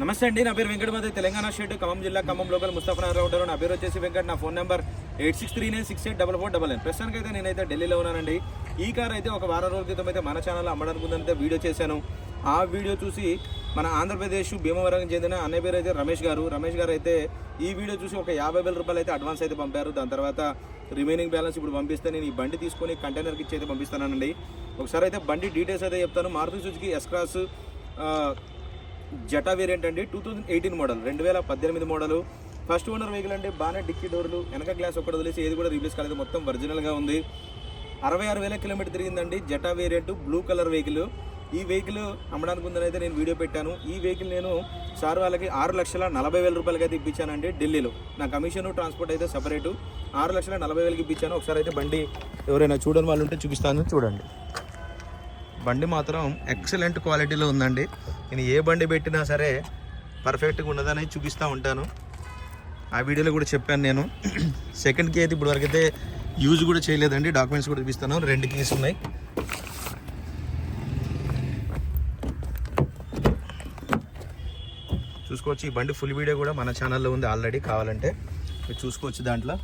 నమస్తే అండి నా పేరు వెంకటమతి తెలంగాణ స్టేట్ ఖమ్మం జిల్లా ఖమ్మం లోకల్ ముస్తఫానగర్ ఉంటారు. నా పేరు వచ్చేసి వెంకట్ నా phone number eight six three nine six eight double four double nine ప్రస్తుతానికి అయితే నేనైతే ఢిల్లీలో ఉన్నానండి. ఈ కార్ అయితే ఒక వారం రోజుల క్రితం అయితే మన ఛానల్ అమ్మడానికి అయితే వీడియో చేశాను. ఆ వీడియో చూసి మన ఆంధ్రప్రదేశ్ భీమవరం చెందిన అన్నయ్య పేరు అయితే రమేష్ గారు. రమేష్ గారు అయితే ఈ వీడియో చూసి ఒక యాభై వేల రూపాయలు అయితే అడ్వాన్స్ అయితే పంపారు. దాని తర్వాత రిమైనింగ్ బ్యాలెన్స్ ఇప్పుడు పంపిస్తే నేను ఈ బండి తీసుకొని కంటైనర్కి ఇచ్చి అయితే పంపిస్తానండి. ఒకసారి అయితే బండి డీటెయిల్స్ అయితే చెప్తాను. Maruti Suzuki S Cross Zeta variant అండి. టూ థౌజండ్ ఎయిటీన్ మోడల్ రెండు వేల పద్దెనిమిది మోడల్ ఫస్ట్ ఓనర్ వెహికల్ అంటే బాగానే డిక్కీ డోర్లు వెనక గ్లాస్ ఒకటి వదిలేసి ఏది కూడా రీప్లేస్ కాలేదు. మొత్తం ఒరిజినల్గా ఉంది. అరవై ఆరు వేల kilometre తిరిగిందండి Zeta variant blue colour vehicle ఈ వెహికల్ అమ్మడానికి ఉందని అయితే నేను వీడియో పెట్టాను. ఈ వెహికల్ నేను సార్ వాళ్ళకి ఆరు లక్షల నలభై వేల రూపాయలకి అయితే ఇప్పించానండి ఢిల్లీలో. నా కమిషన్ ట్రాన్స్పోర్ట్ అయితే సపరేటు ఆరు లక్షల నలభై వేలకి ఇప్పించాను. ఒకసారి అయితే బండి ఎవరైనా చూడని వాళ్ళు ఉంటే చూపిస్తాను. చూడండి. బండి మాత్రం ఎక్సలెంట్ క్వాలిటీలో ఉందండి. నేను ఏ బండి పెట్టినా సరే పర్ఫెక్ట్గా ఉన్నదని చూపిస్తూ ఉంటాను. ఆ వీడియోలో కూడా చెప్పాను నేను. సెకండ్కి అయితే ఇప్పుడు వరకైతే యూజ్ కూడా చేయలేదండి. డాక్యుమెంట్స్ కూడా చూపిస్తాను. రెండు కీస్ ఉన్నాయి. చూసుకోవచ్చు. ఈ బండి ఫుల్ వీడియో కూడా మన ఛానల్లో ఉంది ఆల్రెడీ కావాలంటే. మీరు చూసుకోవచ్చు దాంట్లో.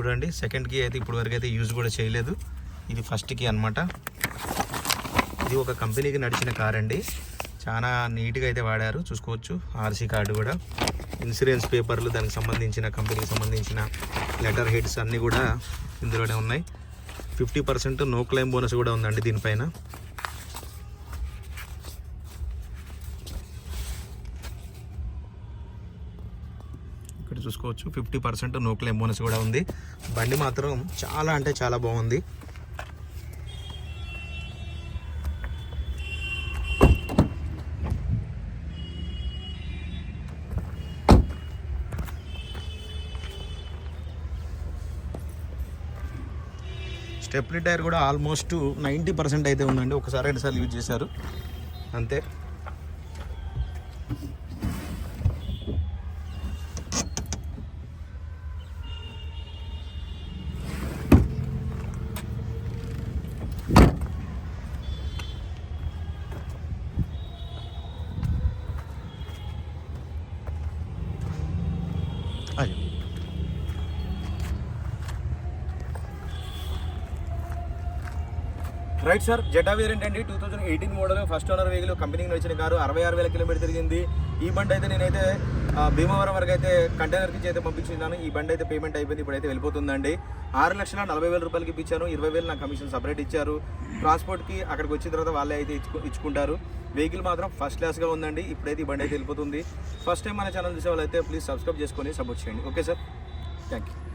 చూడండి. సెకండ్కి అయితే ఇప్పుడు వరకు అయితే యూజ్ కూడా చేయలేదు. ఇది ఫస్ట్కి అన్నమాట. ఇది ఒక కంపెనీకి నడిచిన కార్ అండి. చాలా నీట్గా అయితే వాడారు. చూసుకోవచ్చు. ఆర్సీ కార్డు కూడా. ఇన్సూరెన్స్ పేపర్లు దానికి సంబంధించిన కంపెనీకి సంబంధించిన లెటర్ హెడ్స్ అన్నీ కూడా ఇందులోనే ఉన్నాయి. Fifty percent no claim bonus కూడా ఉందండి దీనిపైన. ఇక్కడ చూసుకోవచ్చు. Fifty percent no claim bonus కూడా ఉంది. బండి మాత్రం చాలా అంటే చాలా బాగుంది. స్టెప్లీ టైర్ కూడా ఆల్మోస్ట్ నైంటీ పర్సెంట్ అయితే ఉందండి. ఒకసారి రెండుసార్లు యూజ్ చేశారు. అంతే. రైట్ సార్ జెటా వేరియంట్ అండి. Two thousand eighteen model first owner vehicle కంపెనీకి వచ్చిన కారు. అరవై ఆరు వేల కిలోమీటర్ తిరిగింది. ఈ బండి అయితే నేనైతే భీమవరం వరకు అయితే కంటైనర్కి అయితే పంపించినాను ఈ బండి అయితే పేమెంట్ అయిపోయింది. ఇప్పుడైతే వెళ్ళిపోతుందండి. ఆరు లక్షల నలభై వేల రూపాయలకి ఇప్పించాను. ఇరవై వేలు నా కమిషన్ సపరేట్ ఇచ్చారు. ట్రాన్స్పోర్ట్కి అక్కడికి వచ్చిన తర్వాత వాళ్ళే అయితే ఇచ్చుకు ఇచ్చుకుంటారు. వెహికల్ మాత్రం ఫస్ట్ క్లాస్గా ఉందండి. ఇప్పుడైతే ఈ బండి అయితే వెళ్ళిపోతుంది. ఫస్ట్ టైం మన ఛానల్ చూసే వాళ్ళైతే ప్లీజ్ సబ్స్క్రైబ్ చేసుకొని సపోర్ట్ చేయండి. Okay sir thank you